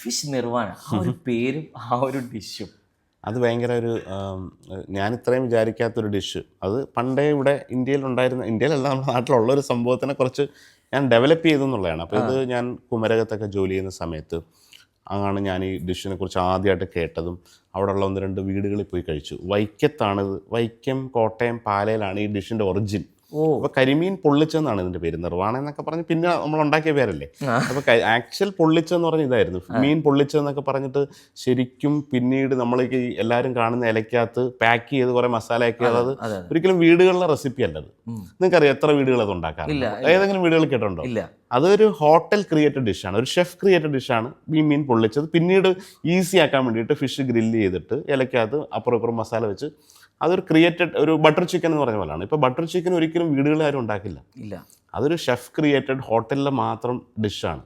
Fish nirvana ആ ഒരു പേരും ആ ഒരു ഡിഷും. അത് ഭയങ്കര ഒരു ഞാൻ ഇത്രയും വിചാരിക്കാത്തൊരു ഡിഷ്. അത് പണ്ടേ ഇവിടെ ഇന്ത്യയിൽ ഉണ്ടായിരുന്ന ഇന്ത്യയിലല്ല നമ്മുടെ നാട്ടിലുള്ള ഒരു സംഭവത്തിനെ കുറച്ച് ഞാൻ ഡെവലപ്പ് ചെയ്തു എന്നുള്ളതാണ്. അപ്പോൾ ഇത് ഞാൻ കുമരകത്തൊക്കെ ജോലി ചെയ്യുന്ന സമയത്ത് ആണ് ഞാൻ ഈ ഡിഷിനെ കുറിച്ച് ആദ്യമായിട്ട് കേട്ടതും അവിടെയുള്ള ഒന്ന് രണ്ട് വീടുകളിൽ പോയി കഴിച്ചു. വൈക്കത്താണിത് വൈക്കം കോട്ടയം പാലയിലാണ് ഈ ഡിഷിന്റെ ഒറിജിൻ അപ്പോൾ കരിമീൻ പൊള്ളിച്ചെന്നാണ് ഇതിന്റെ പേര്. നിർവാണ എന്നൊക്കെ പറഞ്ഞ് പിന്നെ നമ്മൾ ഉണ്ടാക്കിയ പേരല്ലേ? അപ്പോൾ ആക്ച്വൽ പൊള്ളിച്ചെന്ന് പറഞ്ഞ ഇതായിരുന്നു. മീൻ പൊള്ളിച്ചെന്നൊക്കെ പറഞ്ഞിട്ട് ശരിക്കും പിന്നീട് നമ്മൾ ഈ എല്ലാവരും കാണുന്ന ഇലക്കകത്ത് പാക്ക് ചെയ്ത് കുറേ മസാല ആക്കി അതായത് ഒരിക്കലും വീടുകളിലെ റെസിപ്പി അല്ലത്. നിങ്ങൾക്കറിയാം എത്ര വീടുകൾ അത് ഉണ്ടാക്കാറുണ്ട്? ഇല്ല, ഏതെങ്കിലും വീടുകൾ കേട്ടിട്ടുണ്ടോ? ഇല്ല. അതൊരു ഹോട്ടൽ ക്രിയേറ്റഡ് ഡിഷാണ് ഒരു ഷെഫ് ക്രിയേറ്റഡ് ഡിഷാണ് ഈ മീൻ പൊള്ളിച്ചത്. പിന്നീട് ഈസി ആക്കാൻ വേണ്ടിയിട്ട് ഫിഷ് ഗ്രില്ല് ചെയ്തിട്ട് ഇലക്കകത്ത് അപ്പുറം ഇപ്പുറം മസാല വെച്ച് അതൊരു ക്രിയേറ്റഡ് ഒരു ബട്ടർ ചിക്കൻ എന്ന് പറഞ്ഞ പോലെയാണ്. ഇപ്പോൾ ബട്ടർ ചിക്കൻ ഒരിക്കലും വീടുകളിൽ ആരും ഉണ്ടാക്കില്ല. ഇല്ല. അതൊരു ഷെഫ് ക്രിയേറ്റഡ് ഹോട്ടലിലെ മാത്രം ഡിഷാണ്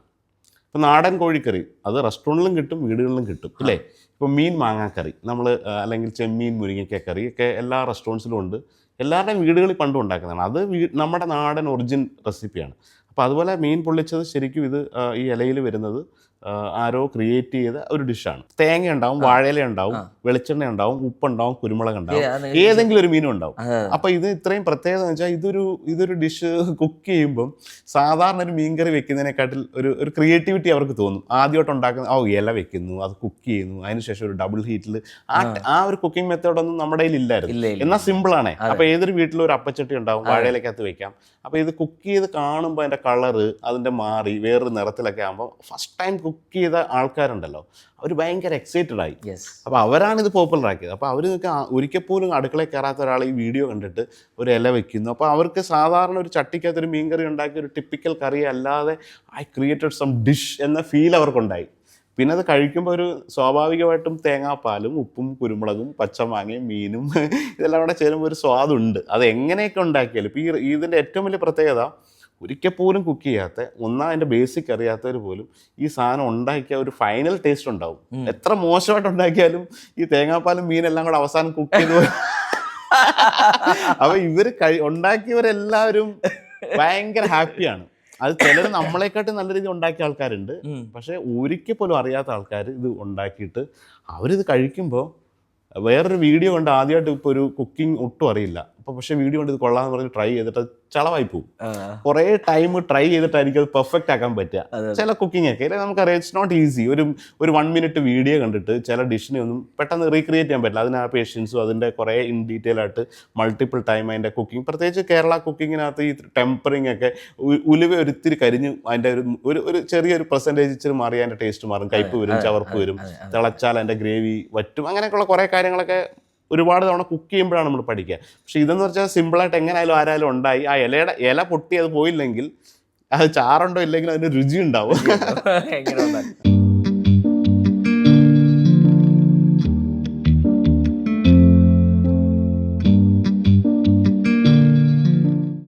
ഇപ്പോൾ നാടൻ കോഴിക്കറി അത് റെസ്റ്റോറന്റിലും കിട്ടും വീടുകളിലും കിട്ടും അല്ലേ ഇപ്പോൾ മീൻ മാങ്ങാക്കറി നമ്മൾ അല്ലെങ്കിൽ ചെമ്മീൻ മുരിങ്ങയ്ക്ക കറി ഒക്കെ എല്ലാ റെസ്റ്റോറന്റ്സിലും ഉണ്ട്. എല്ലാവരുടെയും വീടുകളിൽ പണ്ടും ഉണ്ടാക്കുന്നതാണ്. അത് വീ നമ്മുടെ നാടൻ ഒറിജിൻ റെസിപ്പിയാണ് അപ്പോൾ അതുപോലെ മീൻ പൊള്ളിച്ചത് ശരിക്കും ഇത് ഈ ഇലയിൽ വരുന്നത് ആരോ ക്രിയേറ്റ് ചെയ്ത ഒരു ഡിഷാണ് തേങ്ങ ഉണ്ടാവും വാഴയില ഉണ്ടാവും വെളിച്ചെണ്ണ ഉണ്ടാവും ഉപ്പുണ്ടാവും കുരുമുളക് ഉണ്ടാവും. ഏതെങ്കിലും ഒരു മീനും ഉണ്ടാവും. അപ്പൊ ഇത് ഇത്രയും പ്രത്യേകത എന്ന് വെച്ചാൽ ഇതൊരു ഇതൊരു ഡിഷ് കുക്ക് ചെയ്യുമ്പം സാധാരണ ഒരു മീൻകറി വെക്കുന്നതിനെക്കാട്ടിൽ ഒരു ഒരു ക്രിയേറ്റിവിറ്റി അവർക്ക് തോന്നും. ആദ്യമായിട്ട് ഉണ്ടാക്കുന്ന ഓ ഇല വെക്കുന്നു അത് കുക്ക് ചെയ്യുന്നു അതിനുശേഷം ഒരു ഡബിൾ ഹീറ്റിൽ ആ ആ. ഒരു കുക്കിംഗ് മെത്തേഡൊന്നും നമ്മുടെ കയ്യിൽ ഇല്ലായിരുന്നു. ഇല്ല ഇല്ല. എന്നാൽ സിമ്പിൾ ആണ്. അപ്പൊ ഏതൊരു വീട്ടിലും ഒരു അപ്പച്ചട്ടി ഉണ്ടാവും വാഴയിലേക്കകത്ത് വെക്കാം. അപ്പൊ ഇത് കുക്ക് ചെയ്ത് കാണുമ്പോൾ അതിന്റെ കളറ് അതിന്റെ മാറി വേറൊരു നിറത്തിലൊക്കെ ആകുമ്പോൾ ഫസ്റ്റ് ടൈം കുക്ക് ചെയ്ത ആൾക്കാരുണ്ടല്ലോ അവർ ഭയങ്കര എക്സൈറ്റഡ് ആയി. അപ്പോൾ അവരാണ് ഇത് പോപ്പുലർ ആക്കിയത്. അപ്പോൾ അവർ നിങ്ങൾക്ക് ഒരിക്കൽ പോലും അടുക്കളയിൽ കയറാത്ത ഒരാൾ ഈ വീഡിയോ കണ്ടിട്ട് ഒരു ഇല വെക്കുന്നു. അപ്പോൾ അവർക്ക് സാധാരണ ഒരു ചട്ടിക്കകത്ത് ഒരു മീൻ കറി ഉണ്ടാക്കിയ ഒരു ടിപ്പിക്കൽ കറി അല്ലാതെ ഐ ക്രിയേറ്റഡ് സം ഡിഷ് എന്ന ഫീൽ അവർക്കുണ്ടായി. പിന്നെ അത് കഴിക്കുമ്പോൾ ഒരു സ്വാഭാവികമായിട്ടും തേങ്ങാപ്പാലും ഉപ്പും കുരുമുളകും പച്ചമാങ്ങയും മീനും ഇതെല്ലാം കൂടെ ചേരുമ്പോൾ ഒരു സ്വാദുണ്ട്. അത് എങ്ങനെയൊക്കെ ഉണ്ടാക്കിയാലും ഇപ്പോൾ ഈ ഇതിന്റെ ഏറ്റവും വലിയ പ്രത്യേകത ഒരിക്കൽ പോലും കുക്ക് ചെയ്യാത്ത ഒന്നാം അതിന്റെ ബേസിക് അറിയാത്തവർ പോലും ഈ സാധനം ഉണ്ടാക്കിയ ഒരു ഫൈനൽ ടേസ്റ്റ് ഉണ്ടാവും. എത്ര മോശമായിട്ട് ഉണ്ടാക്കിയാലും ഈ തേങ്ങാപ്പാലും മീനെല്ലാം കൂടെ അവസാനം കുക്ക് ചെയ്ത് അപ്പൊ ഇവർ കഴി ഉണ്ടാക്കിയവരെല്ലാവരും ഭയങ്കര ഹാപ്പിയാണ് അത് ചിലർ നമ്മളെക്കാട്ടും നല്ല രീതിയിൽ ഉണ്ടാക്കിയ ആൾക്കാരുണ്ട്. പക്ഷേ പക്ഷെ ഒരിക്കൽ പോലും അറിയാത്ത ആൾക്കാർ ഇത് ഉണ്ടാക്കിയിട്ട് അവരിത് കഴിക്കുമ്പോൾ വേറൊരു വീഡിയോ കണ്ട് ആദ്യമായിട്ട് ഇപ്പോൾ ഒരു കുക്കിംഗ് ഒട്ടും അറിയില്ല. അപ്പോൾ പക്ഷേ വീഡിയോ കൊണ്ട് ഇത് കൊള്ളാന്ന് പറഞ്ഞ് ട്രൈ ചെയ്തിട്ട് ചളവായി പോകും. കുറേ ടൈം ട്രൈ ചെയ്തിട്ടായിരിക്കും അത് പെർഫെക്റ്റ് ആക്കാൻ പറ്റുക. ചില കുക്കിംഗ് ഒക്കെ അല്ലെങ്കിൽ നമുക്കറിയാം ഇറ്റ്സ് നോട്ട് ഈസി ഒരു ഒരു വൺ മിനിറ്റ് വീഡിയോ കണ്ടിട്ട് ചില ഡിഷിനെ ഒന്നും പെട്ടെന്ന് റീക്രിയേറ്റ് ചെയ്യാൻ പറ്റില്ല. അതിന് ആ പേഷ്യൻസും അതിന്റെ കുറേ ഇൻ ഡീറ്റെയിൽ ആയിട്ട് മൾട്ടിപ്പിൾ ടൈം അതിന്റെ കുക്കിംഗ് പ്രത്യേകിച്ച് കേരള കുക്കിങ്ങിനകത്ത് ഈ ടെമ്പറിങ് ഒക്കെ ഉലുവ ഒരിത്തിരി കരിഞ്ഞ് അതിന്റെ ഒരു ഒരു ചെറിയൊരു പെർസെന്റേജ് ഇച്ചിരി മാറി അതിന്റെ ടേസ്റ്റ് മാറും. കയ്പ് വരും ചവർപ്പ് വരും. തിളച്ചാൽ അതിന്റെ ഗ്രേവി വറ്റും. അങ്ങനെയൊക്കെയുള്ള കുറേ കാര്യങ്ങളൊക്കെ ഒരുപാട് തവണ കുക്ക് ചെയ്യുമ്പോഴാണ് നമ്മൾ പഠിക്കുക. പക്ഷെ ഇതെന്ന് വെച്ചാൽ സിമ്പിളായിട്ട് എങ്ങനെയായാലും ആരായാലും ഉണ്ടായി. ആ ഇലയുടെ ഇല പൊട്ടി അത് പോയില്ലെങ്കിൽ അത് ചാറുണ്ടോ ഇല്ലെങ്കിൽ അതിന് രുചി ഉണ്ടാവും?